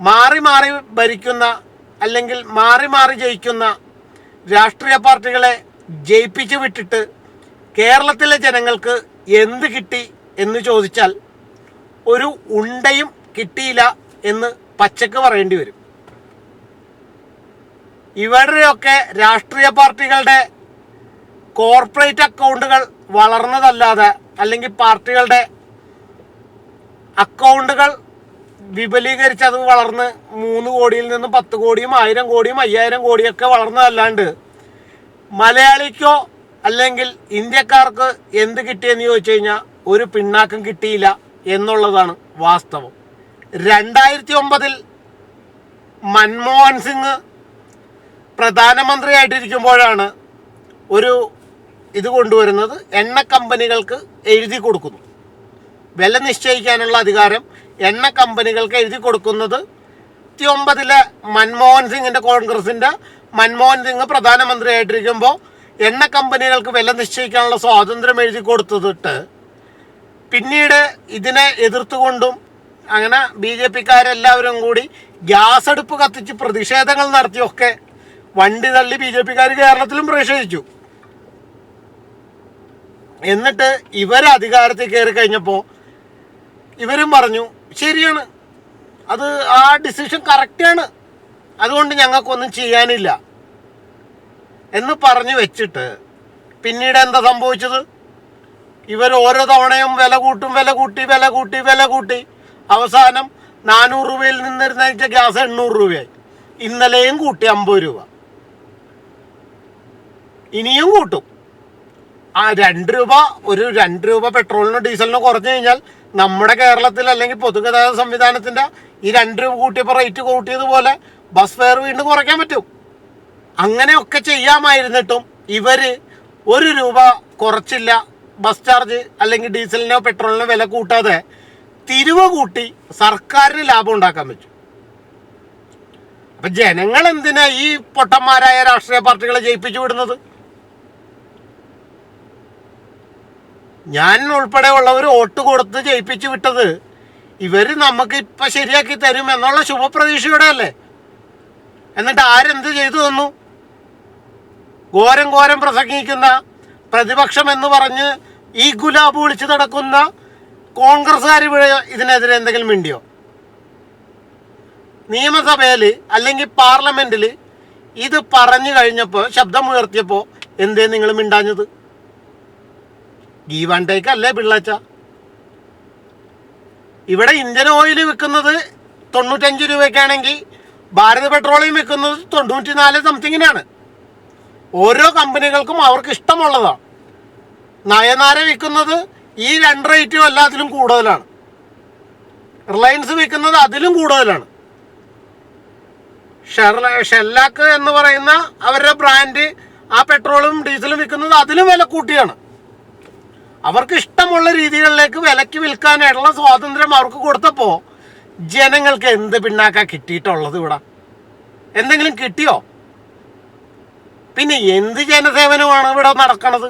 മാറി മാറി ഭരിക്കുന്ന അല്ലെങ്കിൽ മാറി മാറി ജയിക്കുന്ന രാഷ്ട്രീയ പാർട്ടികളെ ജയിപ്പിച്ചു വിട്ടിട്ട് കേരളത്തിലെ ജനങ്ങൾക്ക് എന്ത് കിട്ടി എന്ന് ചോദിച്ചാൽ ഒരു ഉണ്ടയും കിട്ടിയില്ല എന്ന് പച്ചക്ക് പറയേണ്ടി വരും. ഇവരുടെയൊക്കെ രാഷ്ട്രീയ പാർട്ടികളുടെ കോർപ്പറേറ്റ് അക്കൗണ്ടുകൾ വളർന്നതല്ലാതെ അല്ലെങ്കിൽ പാർട്ടികളുടെ അക്കൗണ്ടുകൾ വിപുലീകരിച്ചത് വളർന്ന് മൂന്ന് കോടിയിൽ നിന്ന് പത്ത് കോടിയും ആയിരം കോടിയും അയ്യായിരം കോടിയൊക്കെ വളർന്നതല്ലാണ്ട് മലയാളിക്കോ അല്ലെങ്കിൽ ഇന്ത്യക്കാർക്ക് എന്ത് കിട്ടിയെന്ന് ചോദിച്ചു കഴിഞ്ഞാൽ ഒരു പിണ്ണാക്കം കിട്ടിയില്ല എന്നുള്ളതാണ് വാസ്തവം. രണ്ടായിരത്തി ഒമ്പതിൽ മൻമോഹൻ സിംഗ് പ്രധാനമന്ത്രിയായിട്ടിരിക്കുമ്പോഴാണ് ഒരു ഇത് കൊണ്ടുവരുന്നത്. എണ്ണ കമ്പനികൾക്ക് എഴുതി കൊടുക്കുന്നു. വില നിശ്ചയിക്കാനുള്ള അധികാരം എണ്ണ കമ്പനികൾക്ക് എഴുതി കൊടുക്കുന്നത് ഒമ്പതിലെ മൻമോഹൻ സിംഗിന്റെ കോൺഗ്രസിന്റെ മൻമോഹൻ സിംഗ് പ്രധാനമന്ത്രിയായിട്ടിരിക്കുമ്പോൾ എണ്ണ കമ്പനികൾക്ക് വില നിശ്ചയിക്കാനുള്ള സ്വാതന്ത്ര്യം എഴുതി കൊടുത്തിട്ട് പിന്നീട് ഇതിനെ എതിർത്തുകൊണ്ടും അങ്ങനെ ബി ജെ പിക്കാരെല്ലാവരും കൂടി ഗ്യാസ് അടുപ്പ് കത്തിച്ച് പ്രതിഷേധങ്ങൾ നടത്തിയൊക്കെ വണ്ടി തള്ളി ബി ജെ പിക്കാർ കേരളത്തിലും പ്രതിഷേധിച്ചു. എന്നിട്ട് ഇവർ അധികാരത്തിൽ കയറി കഴിഞ്ഞപ്പോൾ ഇവരും പറഞ്ഞു ശരിയാണ്. അത് ആ ഡിസിഷൻ കറക്റ്റാണ് അതുകൊണ്ട് ഞങ്ങൾക്കൊന്നും ചെയ്യാനില്ല. എന്ന് പറഞ്ഞു വെച്ചിട്ട് പിന്നീട് എന്താ സംഭവിച്ചത്? ഇവർ ഓരോ തവണയും വില കൂട്ടും വില കൂട്ടി വില കൂട്ടി വില കൂട്ടി. അവസാനം നാനൂറ് രൂപയിൽ നിന്നിരുന്ന ഗ്യാസ് എണ്ണൂറ് രൂപയായി. ഇന്നലെയും കൂട്ടി അമ്പത് രൂപ. ഇനിയും കൂട്ടും. ആ രണ്ട് രൂപ ഒരു രണ്ട് രൂപ പെട്രോളിനോ ഡീസലിനോ കുറഞ്ഞു കഴിഞ്ഞാൽ നമ്മുടെ കേരളത്തിൽ അല്ലെങ്കിൽ പൊതുഗതാഗത സംവിധാനത്തിന്റെ ഈ രണ്ട് രൂപ കൂട്ടിയപ്പോൾ റേറ്റ് കൂട്ടിയതുപോലെ ബസ് ഫെയർ വീണ്ടും കുറയ്ക്കാൻ പറ്റും. അങ്ങനെയൊക്കെ ചെയ്യാമായിരുന്നിട്ടും ഇവർ ഒരു രൂപ കുറച്ചില്ല ബസ് ചാർജ് അല്ലെങ്കിൽ ഡീസലിനോ പെട്രോളിനോ വില കൂട്ടാതെ തിരിവ് കൂട്ടി സർക്കാരിന് ലാഭം ഉണ്ടാക്കാൻ പറ്റും. അപ്പൊ ജനങ്ങൾ എന്തിനാ ഈ പൊട്ടന്മാരായ രാഷ്ട്രീയ പാർട്ടികളെ ജയിപ്പിച്ചു വിടുന്നത്? ഞാൻ ഉൾപ്പെടെ ഉള്ളവർ വോട്ട് കൊടുത്ത് ജയിപ്പിച്ചു വിട്ടത്. ഇവർ നമുക്ക് ഇപ്പം ശരിയാക്കി തരും എന്നുള്ള ശുഭപ്രതീക്ഷയുടെ അല്ലേ എന്നിട്ട് ആരെന്ത് ചെയ്തു തന്നു? ഘോരം ഘോരം പ്രസംഗിക്കുന്ന പ്രതിപക്ഷം എന്ന് പറഞ്ഞ് ഈ ഗുലാബ് വിളിച്ചു നടക്കുന്ന കോൺഗ്രസ്സുകാർ ഇവിടെ ഇതിനെതിരെ എന്തെങ്കിലും മിണ്ടിയോ? നിയമസഭയിൽ അല്ലെങ്കിൽ പാർലമെന്റിൽ ഇത് പറഞ്ഞു കഴിഞ്ഞപ്പോൾ ശബ്ദമുയർത്തിയപ്പോൾ എന്തേ നിങ്ങൾ മിണ്ടാഞ്ഞത്? ഗീവ് ആൻഡ് ടേക്ക് അല്ലേ പിള്ളാച്ച? ഇവിടെ ഇന്ത്യൻ ഓയിൽ വിൽക്കുന്നത് തൊണ്ണൂറ്റഞ്ച് രൂപയ്ക്കാണെങ്കിൽ ഭാരത് പെട്രോളിയം വിൽക്കുന്നത് തൊണ്ണൂറ്റി നാല് സംതിങ്ങിനാണ്. ഓരോ കമ്പനികൾക്കും അവർക്ക് ഇഷ്ടമുള്ളതാണ് നയനാര വിൽക്കുന്നത് ഈ രണ്ട് റേറ്റും എല്ലാത്തിലും കൂടുതലാണ്. റിലയൻസ് വിൽക്കുന്നത് അതിലും കൂടുതലാണ്. ഷെല്ലാക്ക് എന്ന് പറയുന്ന അവരുടെ ബ്രാൻഡ് ആ പെട്രോളും ഡീസലും വിൽക്കുന്നത് അതിലും വില കൂട്ടിയാണ്. അവർക്ക് ഇഷ്ടമുള്ള രീതികളിലേക്ക് വിലക്ക് വിൽക്കാനായിട്ടുള്ള സ്വാതന്ത്ര്യം അവർക്ക് കൊടുത്തപ്പോൾ ജനങ്ങൾക്ക് എന്ത് പിന്നാക്കാ കിട്ടിയിട്ടുള്ളത് ഇവിടെ? എന്തെങ്കിലും കിട്ടിയോ? പിന്നെ എന്ത് ജനസേവനമാണ് ഇവിടെ നടക്കണത്?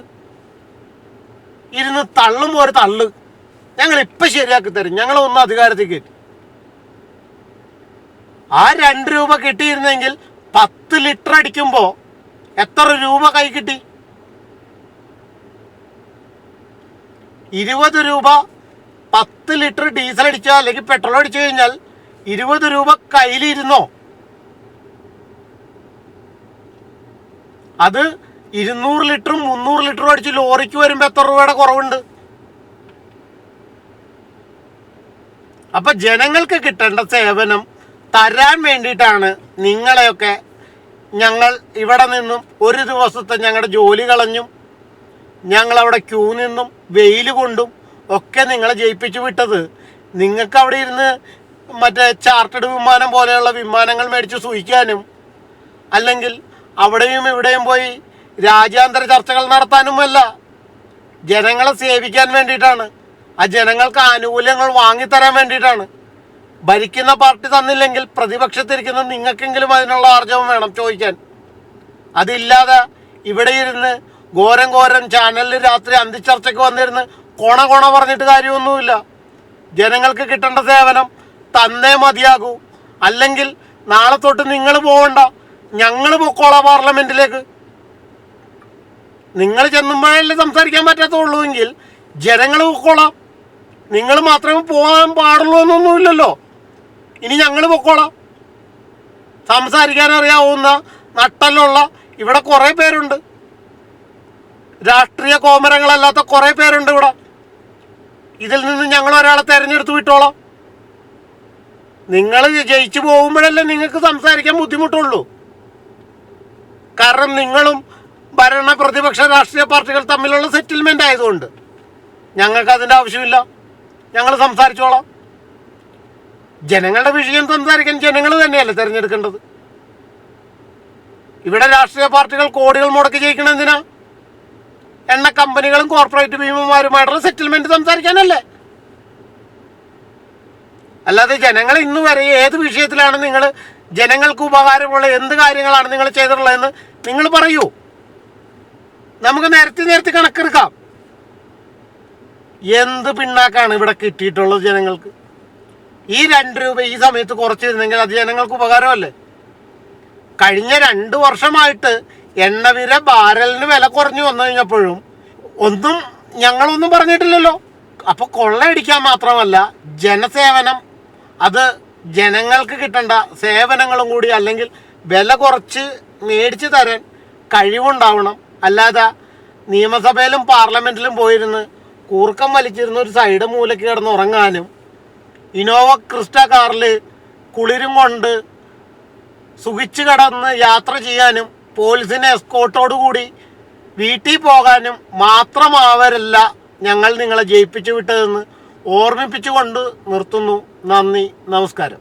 ഇരുന്ന് തള്ളും ഒരു തള്ളു. ഞങ്ങൾ ഇപ്പം ശരിയാക്കി തരും. ഞങ്ങൾ ഒന്ന് അധികാരത്തിൽ കയറ്റി. ആ രണ്ട് രൂപ കിട്ടിയിരുന്നെങ്കിൽ പത്ത് ലിറ്റർ അടിക്കുമ്പോൾ എത്ര രൂപ കൈ കിട്ടി? ഇരുപത് രൂപ പത്ത് ലിറ്റർ ഡീസൽ അടിച്ചോ അല്ലെങ്കിൽ പെട്രോൾ അടിച്ചു കഴിഞ്ഞാൽ ഇരുപത് രൂപ കയ്യിലിരുന്നോ? അത് ഇരുന്നൂറ് ലിറ്ററും മുന്നൂറ് ലിറ്ററും അടിച്ച് ലോറിക്ക് വരുമ്പോൾ എത്ര രൂപയുടെ കുറവുണ്ട്? അപ്പൊ ജനങ്ങൾക്ക് കിട്ടേണ്ട സേവനം തരാൻ വേണ്ടിയിട്ടാണ് നിങ്ങളെയൊക്കെ ഞങ്ങൾ ഇവിടെ നിന്നും ഒരു ദിവസത്തെ ഞങ്ങളുടെ ജോലി കളഞ്ഞും ഞങ്ങൾ അവിടെ ക്യൂ നിന്നും വെയിൽ കൊണ്ടും ഒക്കെ നിങ്ങളെ ജയിപ്പിച്ചു വിട്ടത്. നിങ്ങൾക്ക് അവിടെ ഇരുന്ന് മറ്റേ ചാർട്ടേഡ് വിമാനം പോലെയുള്ള വിമാനങ്ങൾ മേടിച്ച് സൂഹിക്കാനും അല്ലെങ്കിൽ അവിടെയും ഇവിടെയും പോയി രാജ്യാന്തര ചർച്ചകൾ നടത്താനുമല്ല. ജനങ്ങളെ സേവിക്കാൻ വേണ്ടിയിട്ടാണ്. ആ ജനങ്ങൾക്ക് ആനുകൂല്യങ്ങൾ വാങ്ങിത്തരാൻ വേണ്ടിയിട്ടാണ്. ഭരിക്കുന്ന പാർട്ടി തന്നില്ലെങ്കിൽ പ്രതിപക്ഷത്തിരിക്കുന്ന നിങ്ങൾക്കെങ്കിലും അതിനുള്ള ആർജവം വേണം ചോദിക്കാൻ. അതില്ലാതെ ഇവിടെ ഇരുന്ന് ഘോരം ഘോരം ചാനലിൽ രാത്രി അന്തിച്ചർച്ചയ്ക്ക് വന്നിരുന്ന് കൊണ കൊണ പറഞ്ഞിട്ട് കാര്യമൊന്നുമില്ല. ജനങ്ങൾക്ക് കിട്ടേണ്ട സേവനം തന്നേ മതിയാകൂ. അല്ലെങ്കിൽ നാളെ തൊട്ട് നിങ്ങൾ പോകണ്ട ഞങ്ങൾ പൊക്കോളാം പാർലമെന്റിലേക്ക്. നിങ്ങൾ ചെന്നുമ്പോഴല്ലേ സംസാരിക്കാൻ പറ്റാത്തുള്ളൂ എങ്കിൽ ജനങ്ങൾ പൊക്കോളാം. നിങ്ങൾ മാത്രമേ പോകാൻ പാടുള്ളൂ എന്നൊന്നുമില്ലല്ലോ. ഇനി ഞങ്ങൾ പൊക്കോളാം. സംസാരിക്കാൻ അറിയാവുന്ന നട്ടലുള്ള ഇവിടെ കുറേ പേരുണ്ട്. രാഷ്ട്രീയ കോമരങ്ങളല്ലാത്ത കുറേ പേരുണ്ട് ഇവിടെ. ഇതിൽ നിന്ന് ഞങ്ങൾ ഒരാളെ തെരഞ്ഞെടുത്ത് വിട്ടോളാം. നിങ്ങൾ ജയിച്ചു പോകുമ്പോഴല്ലേ നിങ്ങൾക്ക് സംസാരിക്കാൻ ബുദ്ധിമുട്ടുള്ളൂ. കാരണം നിങ്ങളും ഭരണ പ്രതിപക്ഷ രാഷ്ട്രീയ പാർട്ടികൾ തമ്മിലുള്ള സെറ്റിൽമെന്റ് ആയതുകൊണ്ട് ഞങ്ങൾക്ക് അതിന്റെ ആവശ്യമില്ല. ഞങ്ങൾ സംസാരിച്ചോളാം. ജനങ്ങളുടെ വിഷയം സംസാരിക്കാൻ ജനങ്ങൾ തന്നെയല്ലേ തിരഞ്ഞെടുക്കേണ്ടത്? ഇവിടെ രാഷ്ട്രീയ പാർട്ടികൾ കോടികൾ മുടക്കി ജയിക്കണം എന്തിനാ എണ്ണ കമ്പനികളും കോർപ്പറേറ്റ് ഭീമന്മാരുമായിട്ടുള്ള സെറ്റിൽമെന്റ് സംസാരിക്കാനല്ലേ? അല്ലാതെ ജനങ്ങൾ ഇന്ന് വരെ ഏത് വിഷയത്തിലാണ് നിങ്ങൾ ജനങ്ങൾക്ക് ഉപകാരമുള്ള എന്ത് കാര്യങ്ങളാണ് നിങ്ങൾ ചെയ്തിട്ടുള്ളതെന്ന് നിങ്ങൾ പറയൂ. നമുക്ക് നേരത്തെ നേരത്തെ കണക്കെടുക്കാം. എന്ത് പിണ്ണാക്കാണ് ഇവിടെ കിട്ടിയിട്ടുള്ളത് ജനങ്ങൾക്ക്? ഈ രണ്ട് രൂപ ഈ സമയത്ത് കുറച്ചിരുന്നെങ്കിൽ അത് ജനങ്ങൾക്ക് ഉപകാരമല്ലേ? കഴിഞ്ഞ രണ്ട് വർഷമായിട്ട് എണ്ണവില ബാരലിന് വില കുറഞ്ഞു വന്നു കഴിഞ്ഞപ്പോഴും ഒന്നും ഞങ്ങളൊന്നും പറഞ്ഞിട്ടില്ലല്ലോ. അപ്പൊ കൊള്ളയടിക്കാൻ മാത്രമല്ല ജനസേവനം. അത് ജനങ്ങൾക്ക് കിട്ടേണ്ട സേവനങ്ങളും കൂടി അല്ലെങ്കിൽ വില കുറച്ച് മേടിച്ചു തരാൻ കഴിവുണ്ടാവണം. അല്ലാതെ നിയമസഭയിലും പാർലമെന്റിലും പോയിരുന്ന് കൂർക്കം വലിച്ചിരുന്ന ഒരു സൈഡ് മൂലയ്ക്ക് കിടന്ന് ഉറങ്ങാനും ഇനോവ ക്രിസ്റ്റ കാറിൽ കുളിരും കൊണ്ട് സുഖിച്ചു കടന്ന് യാത്ര ചെയ്യാനും പോലീസിനെ എസ്കോട്ടോടുകൂടി വീട്ടിൽ പോകാനും മാത്രമാവരല്ല ഞങ്ങൾ നിങ്ങളെ ജയിപ്പിച്ചു വിട്ടതെന്ന് ഓർമ്മിപ്പിച്ചുകൊണ്ട് നിർത്തുന്നു. നന്ദി. നമസ്കാരം.